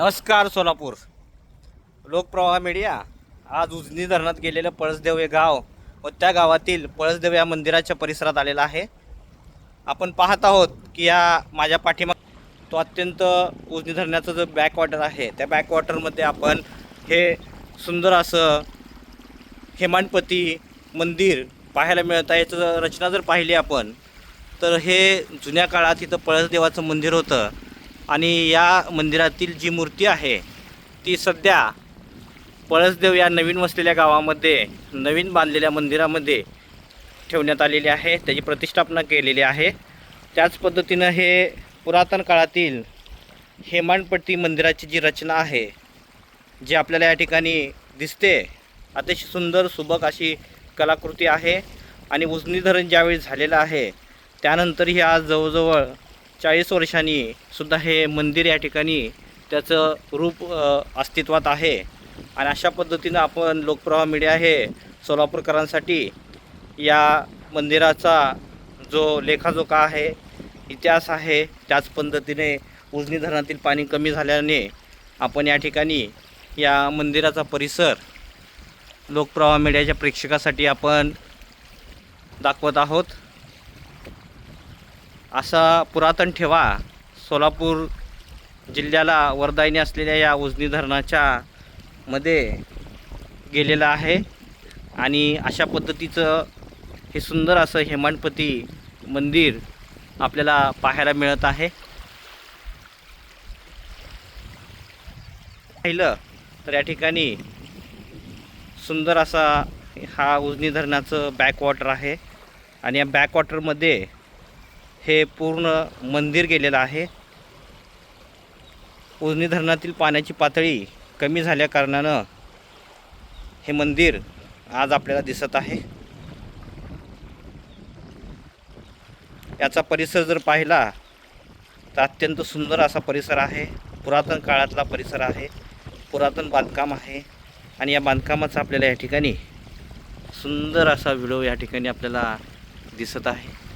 नमस्कार सोलापूर. लोकप्रवाह मीडिया. आज उजनी धरणात गेलेलं पळसदेव हे गाव व त्या गावातील पळसदेव या मंदिराच्या परिसरात आलेला आहे. आपण पाहत आहोत की या माझ्या पाठीमाग तो अत्यंत उजनी धरणाचं जो बॅकवॉटर आहे त्या बॅकवॉटरमध्ये आपण हे सुंदर असं हेमानपती मंदिर पाहायला मिळत आहे. याचं रचना जर पाहिली आपण तर हे जुन्या काळात इथं पळसदेवाचं मंदिर होतं. आणि या मंदिरातील जी मूर्ती आहे ती सध्या पळसदेव या नवीन वसलेल्या गावामध्ये नवीन बांधलेल्या मंदिरामध्ये ठेवण्यात आलेली आहे त्याची प्रतिष्ठापना केलेली आहे. त्याच पद्धतीनं हे पुरातन काळातील हेमाडपट्टी मंदिराची जी रचना आहे जी आपल्याला या ठिकाणी दिसते अतिशय सुंदर सुबक अशी कलाकृती आहे. आणि उजनी धरण ज्यावेळी झालेलं आहे त्यानंतरही आज जवळजवळ चाळीस वर्षांनी सुद्धा हे मंदिर या ठिकाणी त्याचं रूप अस्तित्वात आहे. आणि अशा पद्धतीनं आपण लोकप्रवाह मीडिया हे सोलापूरकरांसाठी या मंदिराचा जो लेखाजोखा आहे इतिहास आहे त्याच पद्धतीने उजनी धरणातील पाणी कमी झाल्याने आपण या ठिकाणी या मंदिराचा परिसर लोकप्रवाह मीडियाच्या प्रेक्षकासाठी आपण दाखवत आहोत. असा पुरातन ठेवा. सोलापूर जिल्ह्याला वरदायनी असलेल्या या उजनी धरणाच्या मध्ये गेलेला आहे. आणि अशा पद्धतीचं हे सुंदर असं हेमाडपती मंदिर आपल्याला पाहायला मिळत आहे. पाहिलं तर या ठिकाणी सुंदर असा हा उजनी धरणाचं बॅकवॉटर आहे. आणि या बॅकवॉटरमध्ये हे पूर्ण मंदिर गेलेलं आहे. उजनी धरणातील पाण्याची पातळी कमी झाल्या कारणानं हे मंदिर आज आपल्याला दिसत आहे. याचा परिसर जर पाहिला तर अत्यंत सुंदर असा परिसर आहे. पुरातन काळातला परिसर आहे. पुरातन बांधकाम आहे. आणि या बांधकामाचा आपल्याला या ठिकाणी सुंदर असा व्हिडिओ या ठिकाणी आपल्याला दिसत आहे.